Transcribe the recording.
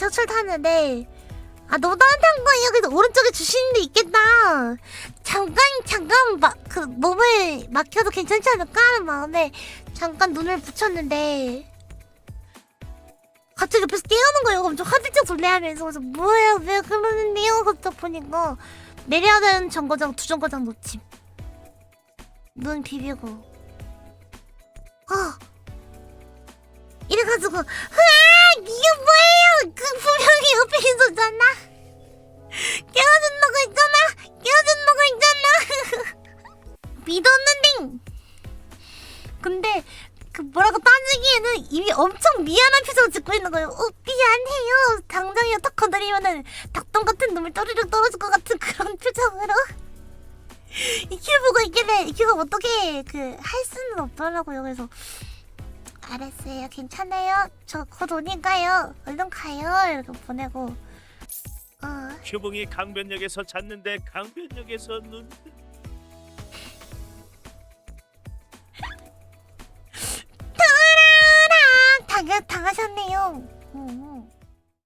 지하철 타는데 아 너무 따뜻한 거예요. 그래서 오른쪽에 주시는 데 있겠다. 잠깐 잠깐 막 그 몸을 막혀도 괜찮지 않을까 하는 마음에 잠깐 눈을 붙였는데 갑자기 옆에서 깨우는 거예요. 엄청 화들짝 놀래하면서 그래서 뭐예요? 왜 그러는데요? 그러다 보니까 내려야 되는 정거장 두 정거장 놓침. 눈 비비고. 어. 이래가지고 으아 이게 뭐예요? 그 분명히 옆에 있었잖아. 깨워준다고 했잖아. 깨워준다고 했잖아. 믿었는데. 근데 그 뭐라고 따지기에는 이미 엄청 미안한 표정을 짓고 있는 거예요. 어 미안해요. 당장에 딱 건드리면은 닭똥 같은 놈을 또르륵 떨어질 것 같은 그런 표정으로. 이큐 보고 있길래 이큐가 어떻게 그 할 수는 없더라고요. 그래서 알았어요. 괜찮아요. 저곧 오니까요. 얼른 가요. 이렇게 보내고 어 큐붕이 강변역에서 잤는데 강변역에서 눈 당하 당하셨네요. 음, 음.